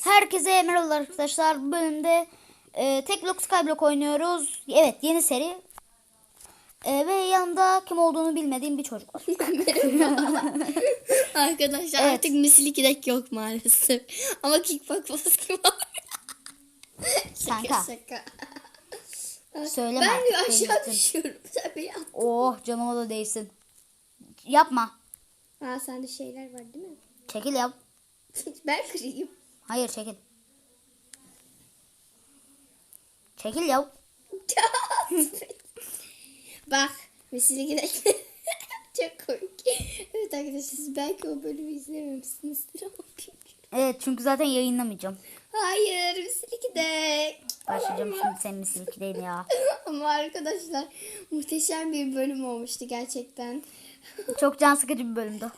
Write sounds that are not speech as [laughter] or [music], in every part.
Herkese merhaba arkadaşlar. Bu bölümde e, tek blok skyblock oynuyoruz. Evet yeni seri. E, ve yanında kim olduğunu bilmediğim bir çocuk var. [laughs] Arkadaşlar Evet. artık misli kirek yok maalesef. Ama kickbox baskı var. [laughs] Kanka. şaka. Söyleme ben artık, aşağı düşüyorum. Sen beni at. Oh canıma da değsin. Yapma. Aa sende şeyler var değil mi? Çekil yap. [laughs] ben kırayım. Hayır çekil. Çekil yap. [laughs] Bak misli kirek. [laughs] Çok komik. Evet arkadaşlar siz belki o bölümü izlememişsinizdir ama. Evet çünkü zaten yayınlamayacağım. Hayır misli kirek. Başlayacağım şimdi senin misilki değil ya. [laughs] Ama arkadaşlar muhteşem bir bölüm olmuştu gerçekten. Çok can sıkıcı bir bölümdü.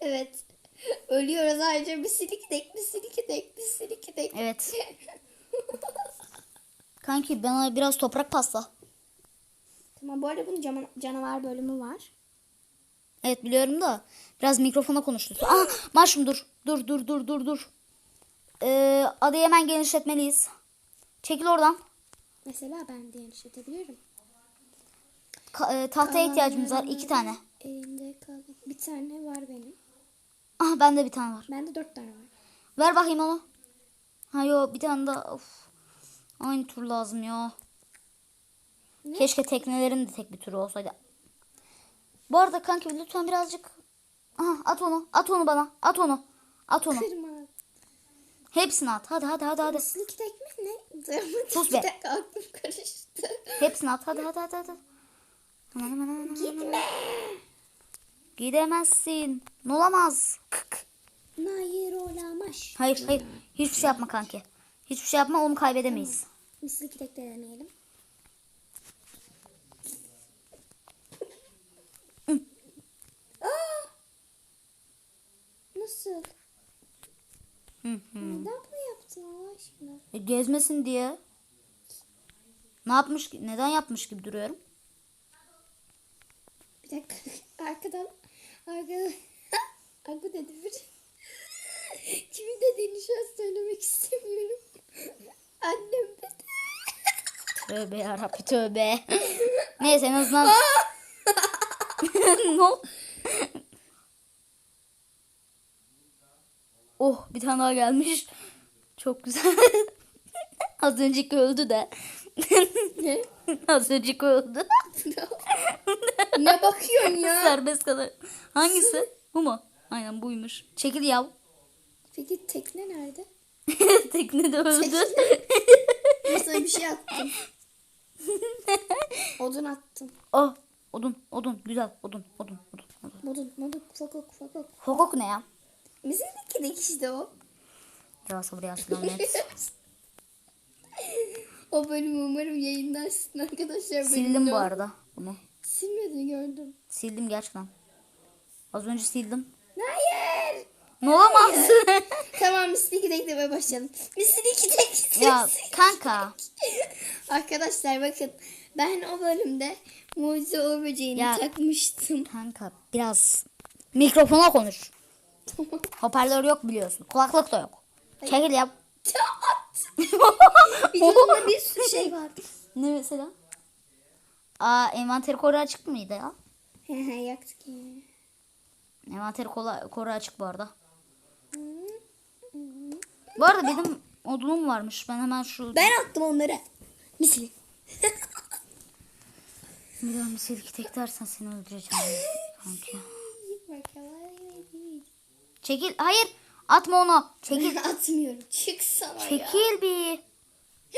evet. [laughs] Ölüyoruz ayrıca bir silik dek, bir silik dek, bir silik dek. Evet. [laughs] Kanki bana biraz toprak pasta. Tamam bu arada bunun cama- canavar bölümü var. Evet biliyorum da biraz mikrofona konuştu. Aa Maşum dur. Dur dur dur dur dur. Ee, adayı hemen genişletmeliyiz. Çekil oradan. Mesela ben de genişletebilirim. Ka- e, tahtaya ihtiyacımız var. iki tane. Elimde kalan bir tane var benim. Ah bende bir tane var. Bende dört tane var. Ver bakayım onu. Ha yo bir tane daha. Of. Aynı tur lazım ya. Ne? Keşke teknelerin de tek bir türü olsaydı. Bu arada kanki lütfen birazcık. Aha, at onu. At onu bana. At onu. At onu. Kırma. Hepsini at. Hadi hadi hadi hadi. Silik dek mi ne? Sus be. Dakika aklım karıştı. Hepsini at. Hadi hadi hadi hadi. Hemen hemen hemen. hemen. Gitme. Gidemezsin. Ne olamaz. Kık. Hayır olamaz. Hayır hayır. Hiçbir şey yapma kanki. Hiçbir şey yapma onu kaybedemeyiz. Misli kirek de deneyelim. Nasıl? Hı hı. Neden bunu yaptın Allah aşkına? E, gezmesin diye. Ne yapmış ki? Neden yapmış gibi duruyorum? Bir dakika. [laughs] Arkadan arkadan Arka dedi bir. Kimin dediğini şu an söylemek istemiyorum. [laughs] Annem dedi. [laughs] Tövbe yarabbi tövbe. Neyse en azından. [laughs] oldu? Oh bir tane daha gelmiş. Çok güzel. Az önceki öldü de. Ne? Az önceki öldü. ne bakıyorsun ya? Serbest kalır. Hangisi? Bu mu? Aynen buymuş. Çekil yav. Peki tekne nerede? [laughs] Teknede öldü. Masaya bir şey attım. [laughs] Odun attım. oh odun odun güzel odun odun odun. odun. Modun, modun, fokok, fokok. Hokok ne ya? Bizim de işte o. Ya sabır ya selamet. [laughs] o bölümü umarım yayınlarsın arkadaşlar. Sildim bu arada bunu. Silmedin gördüm. Sildim gerçekten. Az önce sildim. Hayır. Ne olamaz. [laughs] tamam Misli eklemeye başlayalım. Misli tek. ya kanka. [laughs] Arkadaşlar bakın ben o bölümde mucize o böceğini Ya. takmıştım. Kanka biraz mikrofona konuş. Hoparlör yok biliyorsun. Kulaklık da yok. Çekil yap. [laughs] Videomda bir sürü şey vardı. ne [laughs] mesela? Aa envanteri koru açık mıydı ya? Yaktık ya. Envanteri kola, koru açık bu arada. Bu arada benim odunum varmış. Ben hemen şu Ben attım onları. Misli. [laughs] bir daha bir silki tek dersen seni öldüreceğim. Kanki. Çekil. Hayır. Atma onu. Çekil. [laughs] Atmıyorum. Çık sana ya. Çekil bir.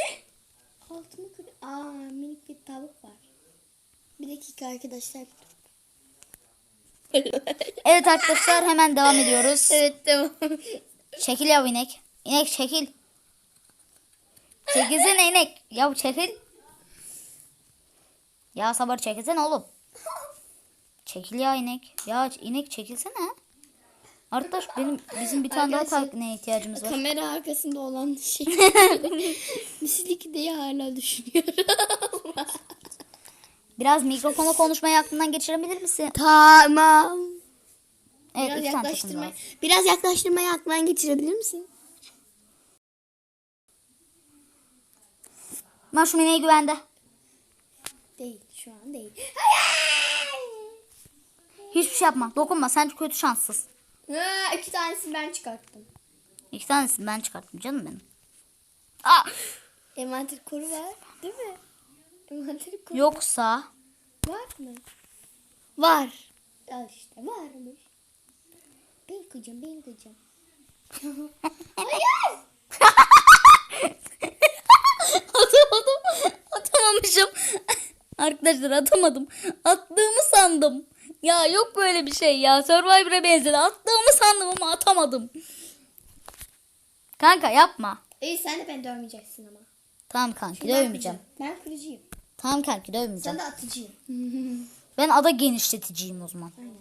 [gasps] Altımı kır. Aa minik bir tavuk var. Bir dakika arkadaşlar. [laughs] Evet arkadaşlar hemen devam ediyoruz. evet tamam. Çekil ya inek. İnek çekil. Çekilsene inek. Ya çekil. Ya sabır çekilsene oğlum. [gasps] Çekil ya inek. Ya inek çekilsene. Arkadaş benim bizim bir tane daha Arkadaşlar, takneye ihtiyacımız var. Kamera arkasında olan [laughs] şey. Mislik diye hala düşünüyorum. Biraz mikrofona konuşmayı aklından geçirebilir misin? Tamam. Evet, biraz iki Biraz yaklaştırmayı aklından geçirebilir misin? Maşum Marshmallow'e güvende. Değil şu an değil. Hiçbir şey yapma. Dokunma. Sen kötü şanssız. Ha, iki tanesini ben çıkarttım. İki tanesini ben çıkarttım canım benim. Aa, Envanter koru var değil mi? Envanter koru yoksa var mı? Var. Al işte varmış. Ben kıyacağım ben kıyacağım. [laughs] Hayır. atamadım. Atamamışım. Arkadaşlar atamadım. Attığımı sandım. Ya yok böyle bir şey ya. Survivor'a benzedi. Attığımı sandım ama atamadım. Kanka yapma. İyi sen de beni dövmeyeceksin ama. Tamam kanki Ben dövmeyeceğim. Ben kırıcıyım. Tamam kanki dövmeyeceğim. Sen de atıcıyım. [laughs] Ben ada genişleticiyim o zaman. Aynen.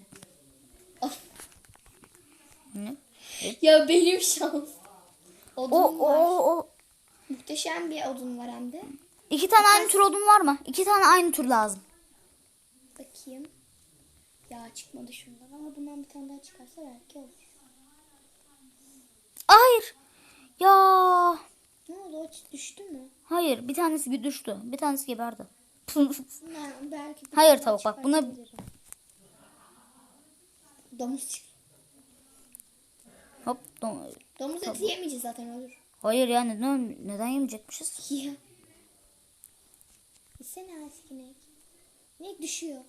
Ne? [laughs] Ya benim şans. Odun O, o, var. o. Muhteşem bir odun var hem de. İki tane aynı tür odun var mı? İki tane aynı tür lazım. Bakayım. Ya çıkmadı şundan ama bundan bir tane daha çıkarsa belki olur. Hayır. Ya. Ne oldu o düştü mü? Hayır bir tanesi düştü. Bir tanesi geberdi. Ben belki Hayır tavuk, bak buna-. Domuz. Hop. dom- Domuz eti yemeyeceğiz zaten olur. Hayır ya neden, neden yemeyecekmişiz? [laughs] Ya. Yesene artık inek. İnek düşüyor.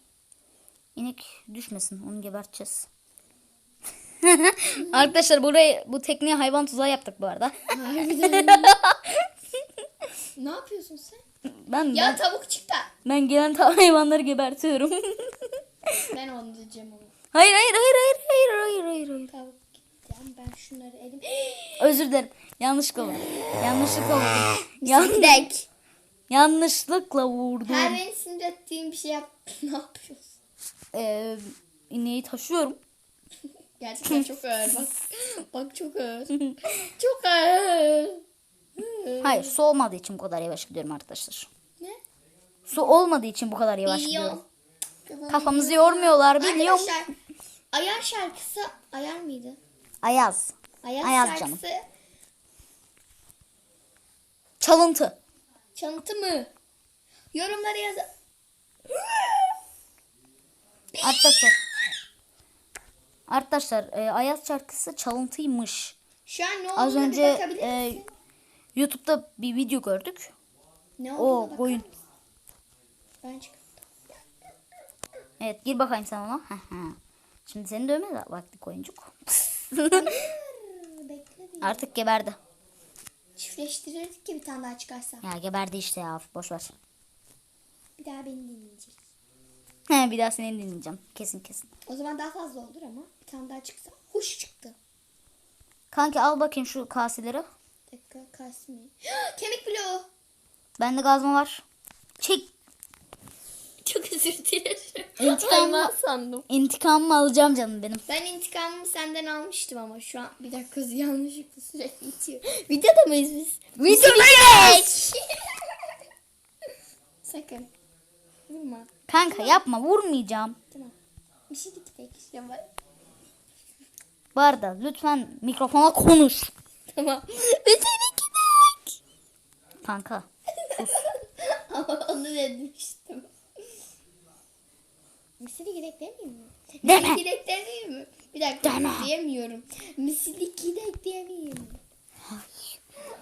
İnek düşmesin onu geberteceğiz. [laughs] Arkadaşlar burayı bu tekniğe hayvan tuzağı yaptık bu arada. [laughs] Ne yapıyorsun sen? Ben Ya ben, tavuk çıktı. ben gelen ta- hayvanları gebertiyorum. [laughs] Ben onu diyeceğim ama. hayır hayır hayır hayır hayır hayır hayır hayır. Tavuk gitti. Ama ben şunları elim. [gasps] Özür dilerim. Yanlışlıkla vurdum. Yanlışlıkla vurdum. [gasps] Yan- yanlışlıkla vurdum. Her beni sinir ettiğim bir şey yap. ne yapıyorsun? Ee, ineği taşıyorum. [laughs] Gerçekten çok ağır bak. [laughs] Bak çok ağır. çok ağır. Hayır su olmadığı için bu kadar yavaş gidiyorum arkadaşlar. Ne? Su olmadığı için bu kadar yavaş Biliyorum. gidiyorum. Kafamızı yormuyorlar biliyorum. Arkadaşlar Ayar şarkısı Ayar mıydı? Ayaz. Ayar, Ayaz şarkısı Çalıntı. çalıntı mı? Yorumlara yaz. Arkadaşlar. Arkadaşlar e, Ayaz şarkısı çalıntıymış. Şu an ne Az önce e? YouTube'da bir video gördük. Ne O koyun. Ben çıkarttım. Evet gir bakayım sen ona. Şimdi seni dövme de vakti koyuncuk. Artık geberdi. Çiftleştirirdik ki bir tane daha çıkarsa. Ya geberdi işte ya boş ver. Bir daha beni dinleyecek. He, bir daha seni dinleyeceğim. Kesin kesin. O zaman daha fazla olur ama bir tane daha çıksa. Huş çıktı. Kanki al bakayım şu kaseleri. Bir dakika kalsın mı? [gasps] Kemik bloğu. Bende gazma var. Çek. Çok özür dilerim. [laughs] İntikam Hayvan sandım. İntikamımı alacağım canım benim. Ben intikamımı senden almıştım ama şu an bir dakika [laughs] yanlışlıkla sürekli itiyor. Videoda mıyız biz? Videodayız. [laughs] Sakın. Vurma. Kanka yapma vurmayacağım. Tamam. Bir şey gitmek işte var. Bu arada lütfen mikrofona konuş. Tamam. [laughs] Ve seni gidek. Kanka. [laughs] Ama onu demiştim. Misili gidek demeyeyim mi? Deme. Misili gidek demeyeyim mi? Bir dakika Deme. diyemiyorum. Misili gidek demeyeyim mi?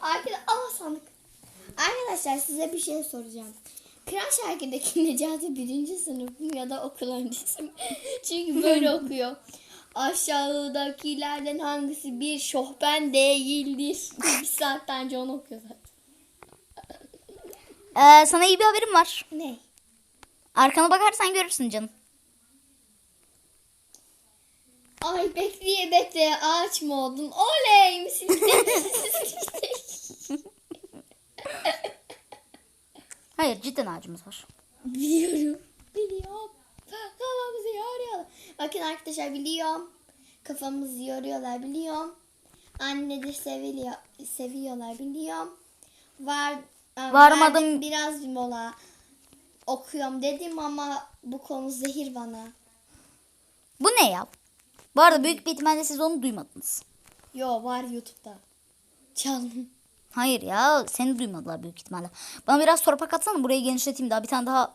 Arkadaşlar aa sandık. Arkadaşlar size bir şey soracağım. Kral Şarkı'daki [laughs] Necati birinci sınıf mı ya da okul öncesi? [laughs] Çünkü [laughs] böyle okuyor. Aşağıdakilerden hangisi bir şohben değildir? bir saatten önce onu okuyor zaten. Ee, sana iyi bir haberim var. Ne? Arkana bakarsan görürsün canım. Ay bekleye bekleye ağaç mı oldun? Oley misin? Hayır cidden ağacımız var. Biliyorum. Biliyorum. Kafamızı yoruyorlar. Bakın arkadaşlar biliyorum. Kafamızı yoruyorlar biliyorum. Anne de seviliyor, seviyorlar biliyorum. Var e, Varmadım. biraz bir mola okuyorum dedim ama bu konu zehir bana. Bu ne ya? Bu arada büyük bir ihtimalle siz onu duymadınız. Yo var YouTube'da. Çaldım. Hayır ya seni duymadılar büyük ihtimalle. Bana biraz torpak atsana burayı genişleteyim daha bir tane daha.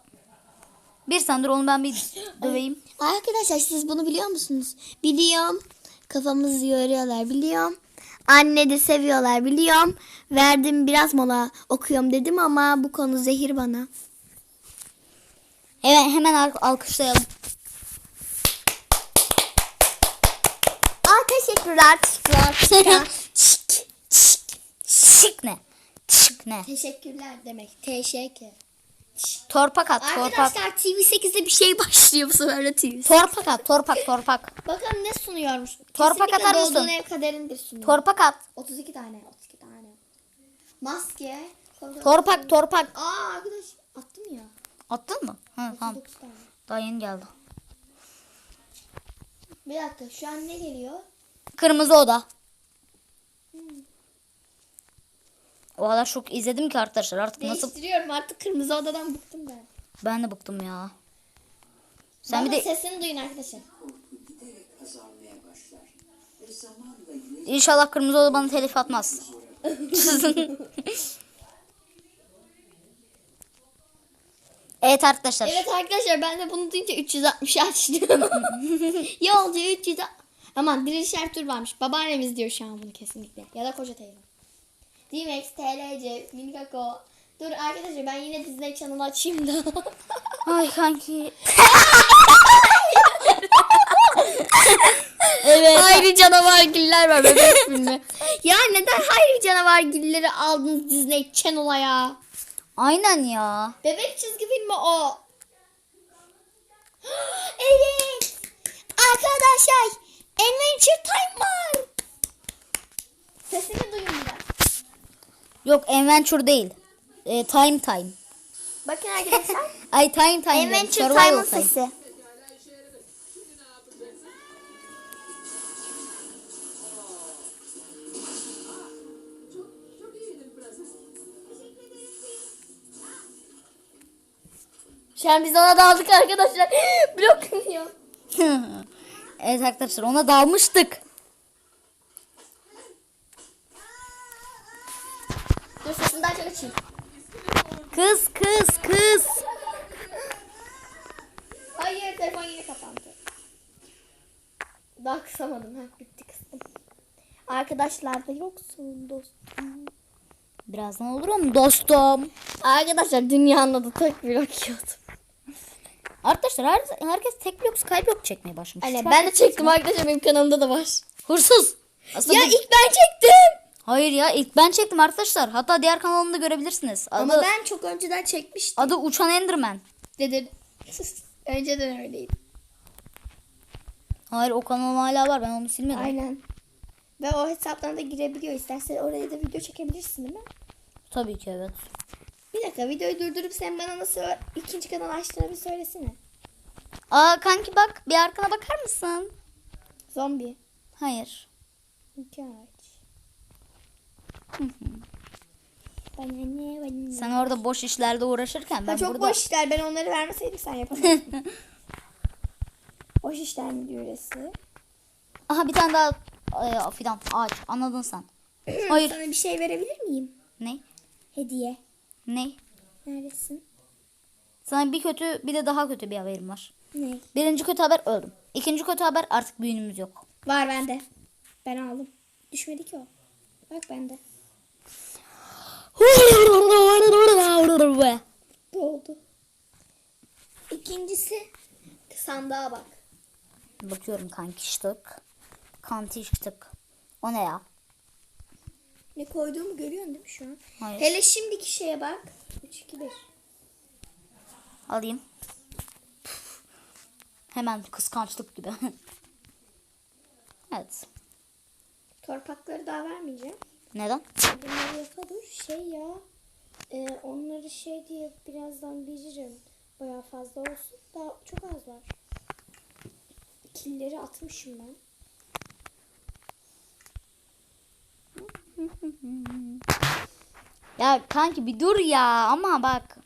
Bir sendir onu ben bir [gasps] döveyim. Arkadaşlar siz bunu biliyor musunuz? Biliyorum. Kafamızı yoruyorlar biliyorum. Anne de seviyorlar biliyorum. Verdim biraz mola okuyorum dedim ama bu konu zehir bana. Evet hemen al- alkışlayalım. Aa teşekkürler. Teşekkürler. Çık, çık. Ne? Şık ne? Teşekkürler demek. Teşekkür. Torpak at torpak. Arkadaşlar TV8'de bir şey başlıyor bu sefer de TV8. Torpak at torpak torpak. Bakın ne sunuyormuş. Torpak Kesinlikle atar mısın? doğduğun ev kaderindir sunuyor. Torpak at. 32 tane. 32 tane. Maske. Torpak torpak. Aa arkadaş attım ya. Attın mı? Ha, tamam. 39 tane. Daha yeni geldi. Bir dakika şu an ne geliyor? Kırmızı oda. O kadar çok izledim ki arkadaşlar artık nasıl Değiştiriyorum artık kırmızı odadan bıktım ben. ben de bıktım ya. Sen Bana bir de sesini duyun arkadaşlar. inşallah kırmızı oda bana telif atmaz. [laughs] evet arkadaşlar. Evet arkadaşlar ben de bunu duyunca 360 açtım. [laughs] Yolcu 300 Aman diriliş Ertuğrul varmış. Babaannemiz diyor şu an bunu kesinlikle. Ya da koca teyze. DMX, TLC, Minikako. Dur arkadaşlar ben yine Disney Channel açayım da. [laughs] Ay kanki. [laughs] evet. Hayri canavargiller var bebek filmi. [laughs] ya neden Hayri canavargilleri aldınız Disney Channel'a ya? Aynen ya. Bebek çizgi filmi o. [gasps] evet. Arkadaşlar Adventure Time var. Sesini duyun biraz. Yok Adventure değil. Ee, time time. Bakın arkadaşlar. [laughs] Ay time time. Adventure Time'ın time. sesi. Şu an biz ona daldık arkadaşlar. [laughs] Bloklanıyor. [laughs] evet arkadaşlar ona dalmıştık. Sesini daha çok açayım. Kız kız kız. Hayır telefon yine kapandı. Daha kısamadım. Ha, bitti kıstım. Arkadaşlar da yoksun dostum. Birazdan olurum dostum. Arkadaşlar dünyanın adı tek blok yiyordum. Arkadaşlar her, herkes tek blok skyblock çekmeye başlamış. Aynen ben de çektim arkadaşlar benim kanalımda da var. Hırsız. Aslında Ya bu- ilk ben çektim. Hayır ya ilk ben çektim arkadaşlar. Hatta diğer kanalımda görebilirsiniz. Adı, Ama ben çok önceden çekmiştim. adı Uçan Enderman. Dedi. [laughs] Önceden öyleydi. Hayır o kanalım hala var ben onu silmedim. Aynen. Ve o hesaptan da girebiliyor. İstersen oraya da video çekebilirsin değil mi? Tabii ki evet. Bir dakika videoyu durdurup sen bana nasıl ikinci kanal açtığını bir söylesene. Aa kanki bak bir arkana bakar mısın? Zombi. Hayır. İki aç. Bana ne bana ne. Sen orada boş işlerde uğraşırken ben Ha, çok burada... boş işler. Ben onları vermeseydim sen yapamazdın. [laughs] boş işler müdüresi. Aha bir tane daha e, fidan ağaç anladın sen. [clears throat] Hayır. Sana bir şey verebilir miyim? Ne? Hediye. Ne? Neredesin? Sana bir kötü bir de daha kötü bir haberim var. Ne? Birinci kötü haber öldüm. İkinci kötü haber artık büyünümüz yok. Var bende. Ben aldım. Düşmedi ki o. Bak bende. [laughs] Doldu. İkincisi sandığa bak. Bakıyorum kankiştık. Kantiştık. O ne ya? Ne koyduğumu görüyorsun değil mi şu an? Hayır. Hele şimdiki şeye bak. 3 2 1. Alayım. Hemen kıskançlık gibi. [laughs] evet. Torpakları daha vermeyeceğim. Neden? Bunları yapa dur. Şey ya. e, onları şey diye birazdan veririm. Bayağı fazla olsun. Daha çok az var. Killeri atmışım ben. Ya kanki bir dur ya ama bak.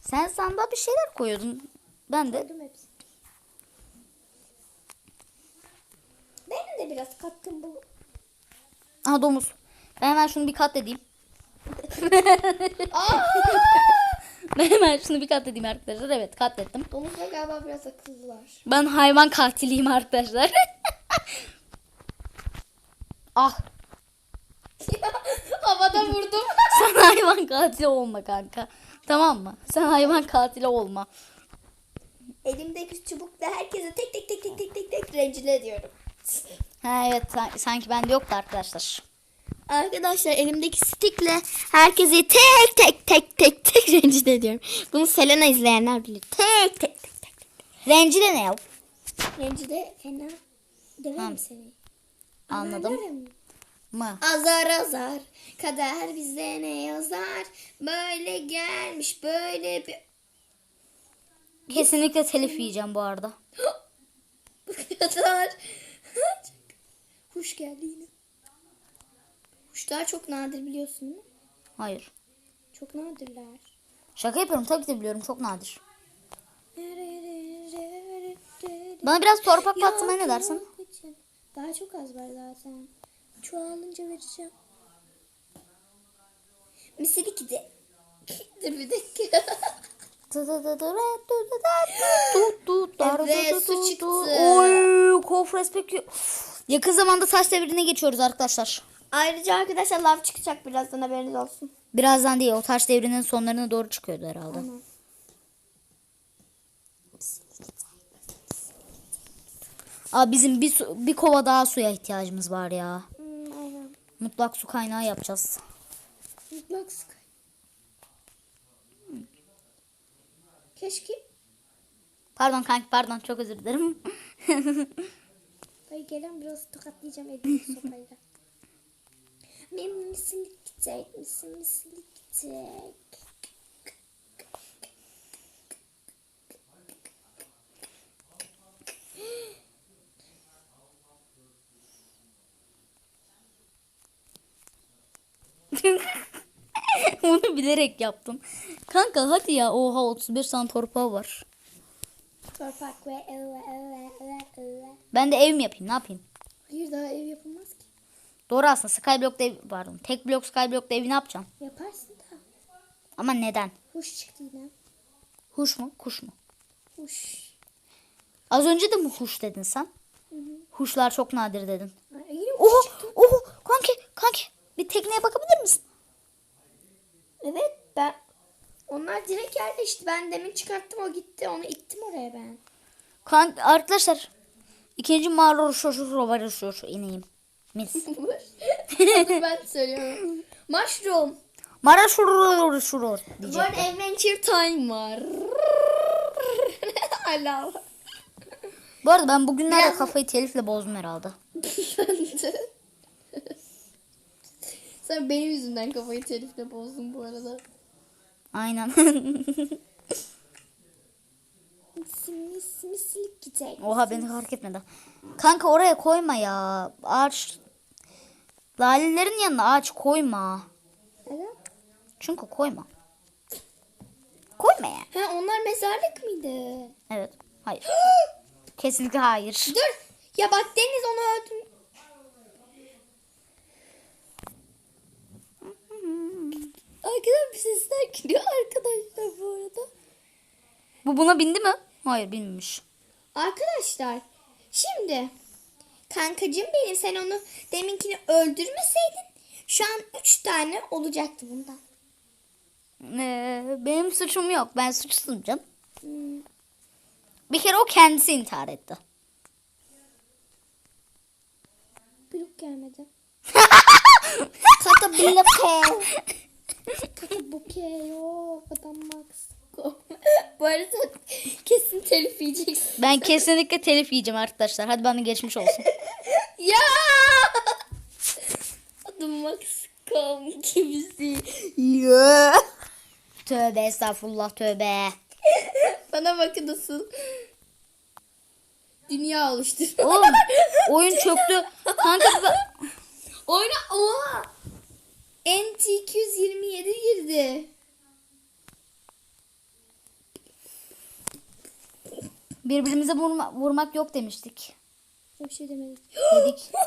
Sen sandığa bir şeyler koyuyordun. Ben de Koydum hepsini. Benim de biraz katkım bu. Aha domuz. Ben hemen şunu bir katledeyim. Ben hemen şunu bir katledeyim arkadaşlar. Evet katlettim. Domuzlar galiba biraz akıllılar. Ben hayvan katiliyim arkadaşlar. [laughs] ah [laughs] Havada vurdum. [laughs] sen hayvan katili olma kanka. Tamam mı? Sen hayvan katili olma. Elimdeki çubukla herkese tek tek tek tek tek tek tek rencide ediyorum. Ha evet san- sanki bende yoktu arkadaşlar. Arkadaşlar elimdeki stickle herkesi tek tek tek tek tek [laughs] rencide ediyorum. Bunu Selena izleyenler bilir. Tek tek tek tek. Rencide ne ya? Rencide fena. Döverim seni. Anladım. Mı? Azar azar kader bize ne yazar böyle gelmiş böyle bir Kesinlikle telif yiyeceğim bu arada. [gasps] bu kadar. Huş geldi yine. Kuşlar çok nadir biliyorsun değil mi? Hayır. Çok nadirler. Şaka yapıyorum tabii ki de biliyorum çok nadir. Bana biraz torpak patlamaya ne dersin? İçin. Daha çok az var zaten. Çoğalınca vereceğim. Misali ki de. Dur bir dakika. Evet, su çıktı. Oy, kofres peki. Yakın zamanda taş devrine geçiyoruz arkadaşlar. Ayrıca arkadaşlar lav çıkacak birazdan haberiniz olsun. Birazdan değil o taş devrinin sonlarına doğru çıkıyordu herhalde. Tamam. Aa, bizim bir, su- bir kova daha suya ihtiyacımız var ya. Hmm, aynen. Mutlak su kaynağı yapacağız. Mutlak Sky. Keşke. Pardon kanki pardon çok özür dilerim. [laughs] Ay gelen biraz tokatlayacağım elini [laughs] sopayla. Benim misilik gidecek, misin misilik gidecek. [laughs] Onu bilerek yaptım. Kanka hadi ya oha 31 tane torpağı var. Torpak ve. Ben de ev mi yapayım ne yapayım? Hayır daha ev yapılmaz ki. Doğru aslında Skyblock'ta ev pardon. Tek blok Skyblock'ta evi ne yapacaksın? Yaparsın da. Ama neden? Huş çıktı yine. Huş mu kuş mu? Huş. Az önce de mi huş dedin sen? Huşlar çok nadir dedin. Ay, yine huş Oho çıktı. oho kanki kanki bir tekneye bakabilir misin? Evet ben. Onlar direkt yerleşti. Ben demin çıkarttım o gitti. Onu ittim oraya ben. Kan arkadaşlar ikinci mağara şoşu var şoşu ineyim. Mis. [laughs] ben söylüyorum. Mushroom. Mara şuru şuru Bu diyecek. arada Adventure Time var. [laughs] Hala. Bu arada ben bugünlerde Biraz- kafayı telifle bozdum herhalde. [laughs] Sen benim yüzümden kafayı telifle bozdun bu arada. Aynen. Mis mis mislik gidecek. Oha beni fark etmedi. Kanka oraya koyma ya. Ağaç. Lalelerin yanına ağaç koyma. Neden? Çünkü koyma. Koyma ya. Ha onlar mezarlık mıydı? Evet. Hayır. [gasps] Kesinlikle hayır. Dur. Ya bak Deniz onu öldüm. Arkadan bir sesler geliyor arkadaşlar bu arada. Bu buna bindi mi? Hayır binmemiş. Arkadaşlar şimdi kankacığım benim sen onu deminkini öldürmeseydin şu an 3 tane olacaktı bundan. Ee, benim suçum yok. Ben suçsuzum canım. Hmm. Bir kere o kendisi intihar etti. Blok gelmedi. [laughs] Kata bloke. Kata buke yok. Adam Max. Bu arada kesin telif yiyeceksin. Ben kesinlikle telif yiyeceğim arkadaşlar. Hadi bana geçmiş olsun. [laughs] Ya! Adam Max kom gibisi. Ya. Tövbe estağfurullah tövbe. Bana bakın nasıl dünya oluştur. Oğlum [laughs] oyun çöktü. Kanka Oyna oha. NT 227 girdi. Birbirimize vurma, vurmak yok demiştik. Bir şey demedik. Dedik. [laughs]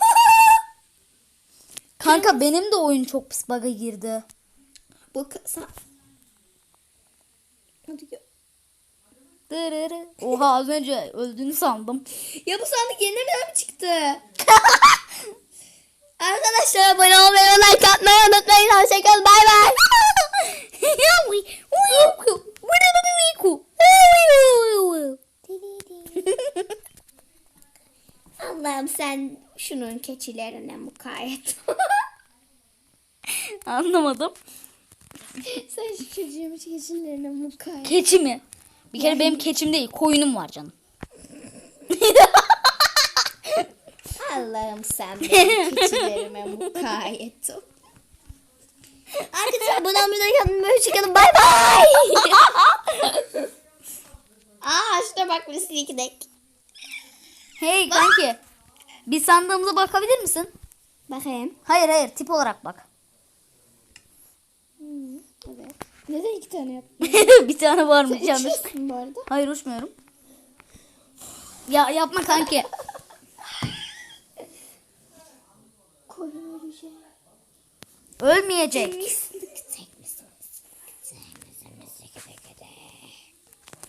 Kanka benim de oyun çok pis bug'a girdi. Bu k- sa- Hadi gö- Dırırı. Oha az önce öldüğünü sandım. Ya bu sandık yeniden mi çıktı? [laughs] Arkadaşlar abone olmayı like atmayı unutmayın. Hoşçakalın. Bay bay. Şunun keçilerine mukayyet. [laughs] Anlamadım. sen şu çocuğun keçilerine mukayyet. Keçi mi? Bir kere benim keçim değil koyunum var canım. [laughs] Allah'ım sen benim [laughs] keçilerime mukayyet ol. Arkadaşlar bundan bir kanalımda hoşçakalın. Bay bay. Aa şuna bak bir dek. Hey kanki. Bir sandığımıza bakabilir misin? Bakayım. Hayır hayır tip olarak bak. Hmm, evet. Neden iki tane yaptın? [laughs] bir tane var mı yanlış? Uçuyorsun bu arada. Hayır uçmuyorum. Ya yapma kanki. Koyun ölecek. Ölmeyecek.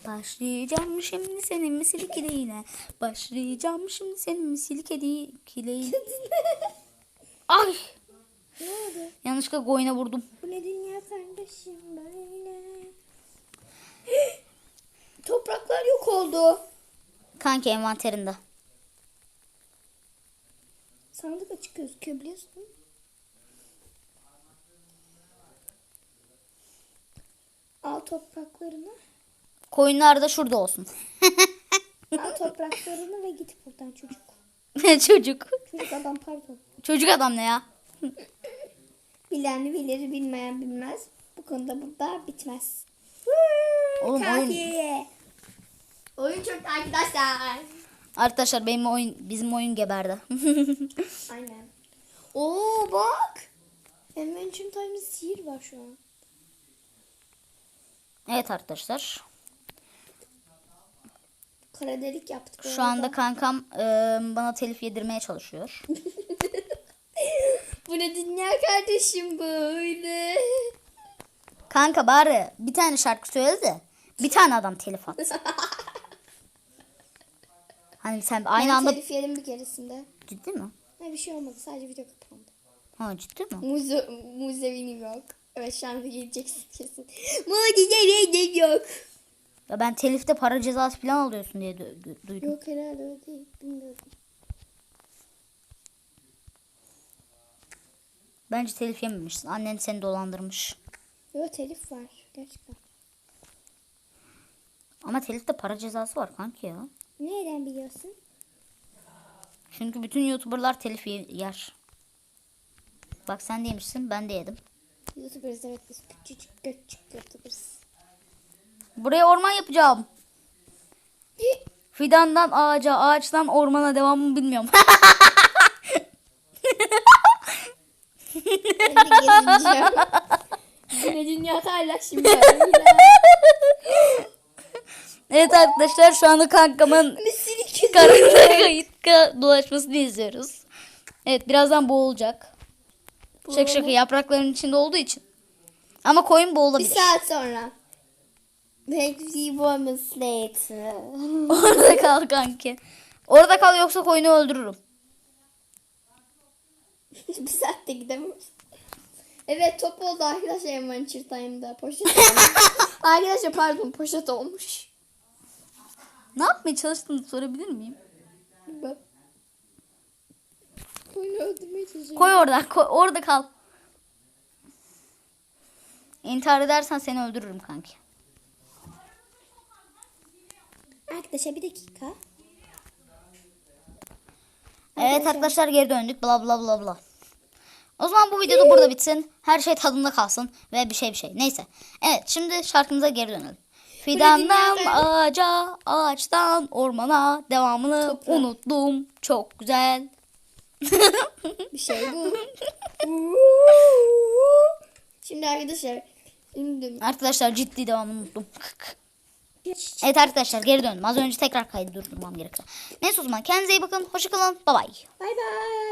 Başlayacağım şimdi senin misil kileğine. Başlayacağım şimdi senin misil kedi kileğine. [laughs] Ay. Ne oldu? Yanlışlıkla koyuna vurdum. Bu ne dünya kardeşim böyle. [gasps] Topraklar yok oldu. Kanki envanterinde. Sandık açık gözüküyor biliyorsun. Al topraklarını. Koyunlar da şurada olsun. Al topraklarını ve git buradan çocuk. [laughs] Çocuk. Çocuk adam pardon. Çocuk adam ne ya? Bilen bilir bilmeyen bilmez. Bu konuda burada bitmez. Oğlum, Kafiye. Oyun çok arkadaşlar. Arkadaşlar benim oyun bizim oyun geberdi. [laughs] Aynen. Oo bak. Adventure Time'da sihir var şu an. evet arkadaşlar. Kara delik yaptık. Şu anda kankam e, bana telif yedirmeye çalışıyor. [laughs] Bu ne dünya kardeşim böyle. Kanka bari bir tane şarkı söyle de bir tane adam telif at. [laughs] Hani sen aynı ben anda telif yedim bir keresinde. ciddi mi? Ha, bir şey olmadı sadece video kapandı. Ha ciddi mi? Muze, muzevinim yok. Evet anda geleceksin kesin. Muzevinim yok. Ya ben telifte para cezası falan alıyorsun diye du- du- duydum. Yok herhalde öyle değil. Bilmiyorum. Bence telif yememişsin. Annen seni dolandırmış. Yok telif var. Gerçekten. Ama telifte para cezası var kanki ya. Nereden biliyorsun? Çünkü bütün YouTuber'lar telif ye- yer. Bak sen de yemişsin ben de yedim. Youtubers evet biz küçücük küçük Youtubers. Buraya orman yapacağım. Fidandan ağaca, ağaçtan ormana devamını bilmiyorum. [laughs] Ben de gezeceğim. Bu ne dünya böyle. evet arkadaşlar şu anda kankamın Misilik karında kayıt dolaşmasını izliyoruz. Evet birazdan boğulacak. Şaka şaka yaprakların içinde olduğu için. Ama koyun Bir boğulabilir. saat sonra. Maybe moments later. Orada kal kanki. Orada kal yoksa koyunu öldürürüm. [laughs] bir saatte gidemiyoruz. Evet top oldu arkadaşlar Adventure Time'da poşet [laughs] arkadaşlar pardon poşet olmuş. Ne yapmaya çalıştığını sorabilir miyim? Öldürmeye çalışıyorum. Koy orada. Koy, orada kal. İntihar edersen seni öldürürüm kanki. Arkadaşlar bir dakika. Evet arkadaşlar geri döndük. Bla bla bla bla. O zaman bu video da burada bitsin. Her şey tadında kalsın. Ve bir şey bir şey. Neyse. Evet şimdi şarkımıza geri dönelim. Fidandan ağaca, ağaçtan ormana devamını Toprağa. unuttum. Çok güzel. Bir şey bu. [laughs] Şimdi arkadaşlar. Şimdi Arkadaşlar ciddi devamını unuttum. Evet arkadaşlar geri döndüm. Az önce tekrar kaydı durdurmam gerekti. Neyse o zaman kendinize iyi bakın. Hoşçakalın. Bye bye. Bay bay.